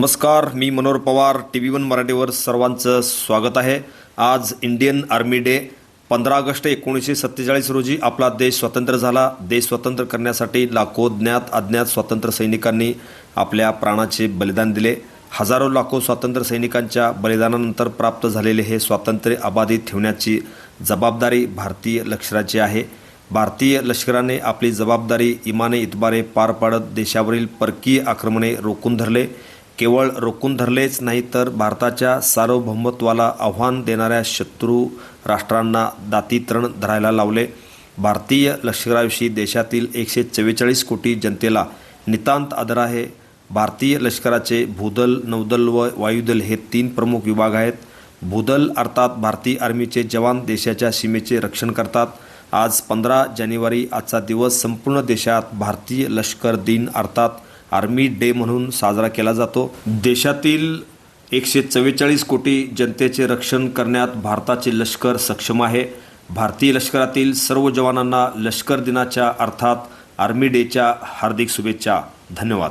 नमस्कार मी Manohar Pawar T V one मराठीवर सर्वांचं स्वागत आहे. आज इंडियन आर्मी डे पंधरा ऑगस्ट एकोणीसशे सत्तेचाळीस रोजी आपला देश स्वतंत्र झाला. देश स्वतंत्र करण्यासाठी लाखो ज्ञात अज्ञात स्वातंत्र्य सैनिकांनी आपल्या प्राणाचे बलिदान दिले. हजारो लाखो स्वातंत्र्य सैनिकांच्या बलिदानानंतर प्राप्त झालेले हे स्वातंत्र्य अबाधित ठेवण्याची जबाबदारी भारतीय लष्कराची आहे. भारतीय लष्कराने आपली जबाबदारी इमाने इतबारे पार पाडत देशावरील परकीय आक्रमणे रोखून धरले. केवळ रोखून धरलेच नाही तर भारताच्या सार्वभौमत्वाला आव्हान देणाऱ्या शत्रू राष्ट्रांना दातीतरण धरायला लावले. भारतीय लष्कराविषयी देशातील एकशे चव्वेचाळीस कोटी जनतेला नितांत आदर आहे. भारतीय लष्कराचे भूदल नौदल व वायुदल हे तीन प्रमुख विभाग आहेत. भूदल अर्थात भारतीय आर्मीचे जवान देशाच्या सीमेचे रक्षण करतात. आज पंधरा जानेवारी आजचा दिवस संपूर्ण देशात भारतीय लष्कर दिन अर्थात आर्मी डे म्हणून साजरा केला जातो. देशातील एकशे चव्वेचाळीस कोटी जनतेचे रक्षण करण्यात भारताचे लष्कर सक्षम आहे. भारतीय लष्करातील सर्व जवानांना लष्कर दिनाच्या अर्थात आर्मी डेच्या हार्दिक शुभेच्छा. धन्यवाद.